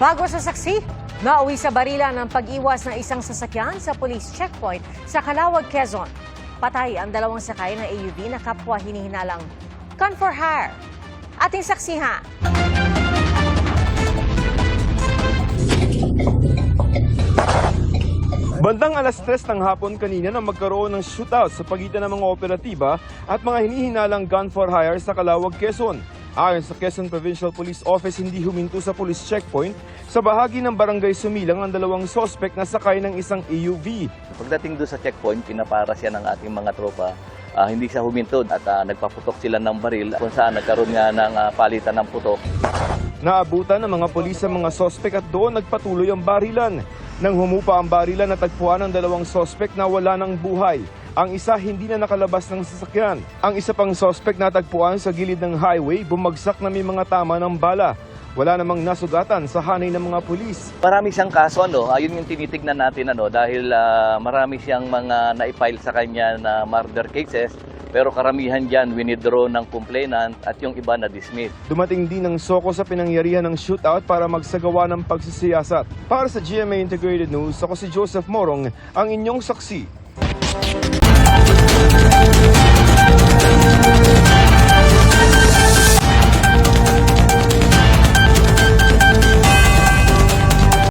Bago sa saksi, nauwi sa barila ng pag-iwas ng isang sasakyan sa police checkpoint sa Calawag, Quezon. Patay ang dalawang sakay ng AUV na kapwa hinihinalang gun for hire. Ating saksihan. Bandang alas 3 ng hapon kanina na magkaroon ng shootout sa pagitan ng mga operatiba at mga hinihinalang gun for hire sa Calawag, Quezon. Ayon sa Quezon Provincial Police Office, hindi huminto sa police checkpoint sa bahagi ng barangay Sumilang ang dalawang sospek na sakay ng isang AUV. Pagdating doon sa checkpoint, pinapara siya ng ating mga tropa. Ah, hindi siya huminto at ah, nagpaputok sila ng baril kung saan nagkaroon nga ng ah, palitan ng putok. Naabutan ng mga polis ang mga sospek at doon nagpatuloy ang barilan. Nang humupa ang barilan, natagpuan ang dalawang sospek na wala ng buhay. Ang isa hindi na nakalabas ng sasakyan. Ang isa pang sospek natagpuan sa gilid ng highway, bumagsak na may mga tama ng bala. Wala namang nasugatan sa hanay ng mga pulis. Marami siyang kaso, ano, ayun yung tinitignan natin ano, dahil ah, marami siyang mga naipile sa kanya na murder cases. Pero karamihan dyan, winidraw ng complainant at yung iba na dismiss. Dumating din ng soko sa pinangyarihan ng shootout para magsagawa ng pagsisiyasat. Para sa GMA Integrated News, ako si Joseph Morong, ang inyong saksi. Thank you.